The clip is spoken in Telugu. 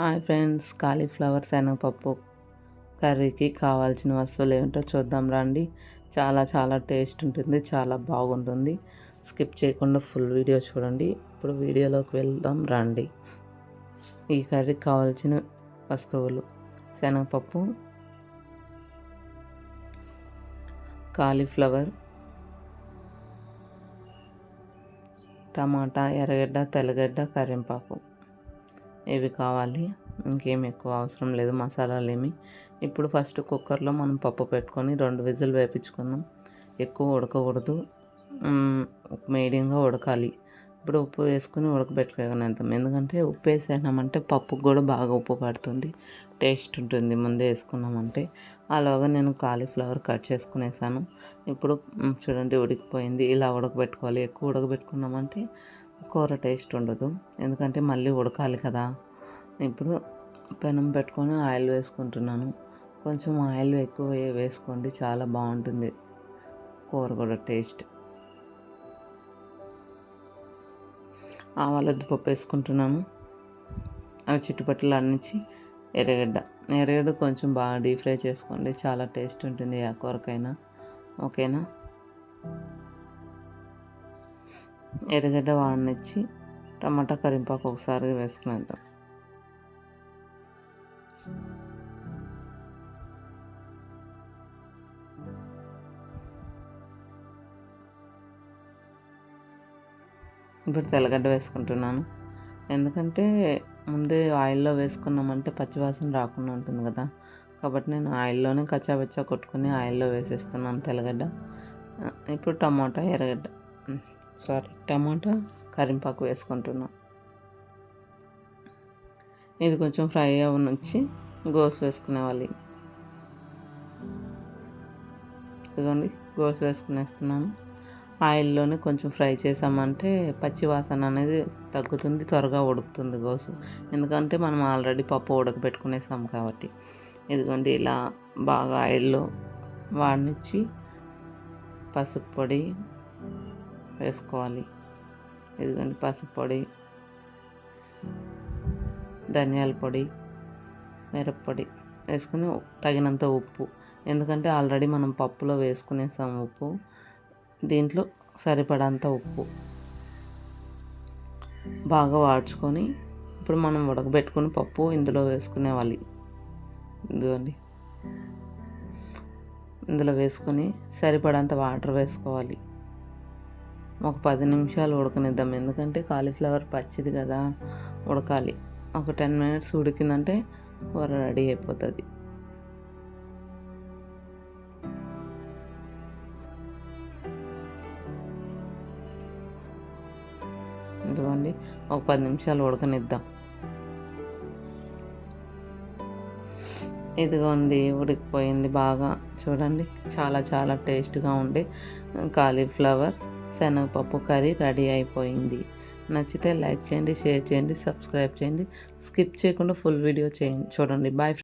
హాయ్ ఫ్రెండ్స్ కాలీఫ్లవర్ శనగపప్పు కర్రీకి కావాల్సిన వస్తువులు ఏమిటో చూద్దాం రండి. చాలా చాలా టేస్ట్ ఉంటుంది చాలా బాగుంటుంది. స్కిప్ చేయకుండా ఫుల్ వీడియో చూడండి. ఇప్పుడు వీడియోలోకి వెళ్దాం రండి. ఈ కర్రీకి కావాల్సిన వస్తువులు. శనగపప్పు కాలీఫ్లవర్ టమాటా ఎర్రగడ్డ తెల్లగడ్డ కరివేపాకు. ఇవి కావాలి. ఇంకేం ఎక్కువ అవసరం లేదు. మసాలాలు ఏమి. ఇప్పుడు ఫస్ట్ కుక్కర్లో మనం పప్పు పెట్టుకొని రెండు విజిల్ వేపించుకుందాం. ఎక్కువ ఉడకకూడదు. మీడియంగా ఉడకాలి. ఇప్పుడు ఉప్పు వేసుకుని ఉడకబెట్టుకోగలుగుతాం. ఎందుకంటే ఉప్పు వేసామంటే పప్పుకు కూడా బాగా ఉప్పు పడుతుంది. టేస్ట్ ఉంటుంది. ముందే వేసుకున్నామంటే. అలాగా నేను కాలీఫ్లవర్ కట్ చేసుకునేసాను. ఇప్పుడు చూడండి ఉడికిపోయింది. ఇలా ఉడకబెట్టుకోవాలి. ఎక్కువ ఉడకబెట్టుకున్నామంటే కూర టేస్ట్ ఉండదు. ఎందుకంటే మళ్ళీ ఉడకాలి కదా. ఇప్పుడు పెనం పెట్టుకొని ఆయిల్ వేసుకుంటున్నాను. కొంచెం ఆయిల్ ఎక్కువ వేసుకోండి చాలా బాగుంటుంది కూర కూడా టేస్ట్. ఆవాల పప్పు వేసుకుంటున్నాను. అవి చుట్టుపక్కల అన్నించి ఎర్రగడ్డ. ఎర్రగడ్డ కొంచెం బాగా డీప్ ఫ్రై చేసుకోండి చాలా టేస్ట్ ఉంటుంది ఆ కూరకైనా. ఓకేనా? ఎర్రగడ్డ వాడినిచ్చి టమాటా కరింపాకు ఒకసారి వేసుకునేద్దాం. ఇప్పుడు తెల్లగడ్డ వేసుకుంటున్నాను. ఎందుకంటే ముందే ఆయిల్లో వేసుకున్నామంటే పచ్చివాసన రాకుండా ఉంటుంది కదా. కాబట్టి నేను ఆయిల్లోనే కచ్చాబచ్చా కొట్టుకుని ఆయిల్లో వేసేస్తున్నాను తెల్లగడ్డ. ఇప్పుడు టమాటా ఎర్రగడ్డ. సారీ టమాటా కరింపాకు వేసుకుంటున్నాం. ఇది కొంచెం ఫ్రై అవ్వనుంచి గోస్ వేసుకునేవాలి ఇదిగోండి గోస్ వేసుకునేస్తున్నాను. ఆయిల్లోనే కొంచెం ఫ్రై చేసామంటే పచ్చి వాసన అనేది తగ్గుతుంది త్వరగా ఉడుకుతుంది గోసు. ఎందుకంటే మనం ఆల్రెడీ పప్పు ఉడకబెట్టుకునేసాం కాబట్టి. ఇదిగోండి ఇలా బాగా ఆయిల్లో వాడినిచ్చి పసుపు పొడి వేసుకోవాలి. ఇదిగోండి పసుపు పొడి ధనియాల పొడి మిరప్పొడి వేసుకుని తగినంత ఉప్పు. ఎందుకంటే ఆల్రెడీ మనం పప్పులో వేసుకునేసాం ఉప్పు. దీంట్లో సరిపడంత ఉప్పు బాగా వాడ్చుకొని ఇప్పుడు మనం ఉడకబెట్టుకుని పప్పు ఇందులో వేసుకునేవాలి ఇదిగోండి. ఇందులో వేసుకొని సరిపడంత వాటర్ వేసుకోవాలి. ఒక పది నిమిషాలు ఉడకనిద్దాం. ఎందుకంటే కాలీఫ్లవర్ పచ్చిది కదా ఉడకాలి. ఒక టెన్ మినిట్స్ ఉడికిందంటే కూర రెడీ అయిపోతుంది. ఇదిగోండి ఒక పది నిమిషాలు ఉడకనిద్దాం. ఇదిగోండి ఉడికిపోయింది బాగా. చూడండి చాలా చాలా టేస్ట్గా ఉండే కాలీఫ్లవర్. శనగపప్పు కర్రీ రెడీ అయిపోయింది. నచ్చితే లైక్ చేయండి షేర్ చేయండి సబ్స్క్రైబ్ చేయండి. స్కిప్ చేయకుండా ఫుల్ వీడియో చేయండి. చూడండి. బాయ్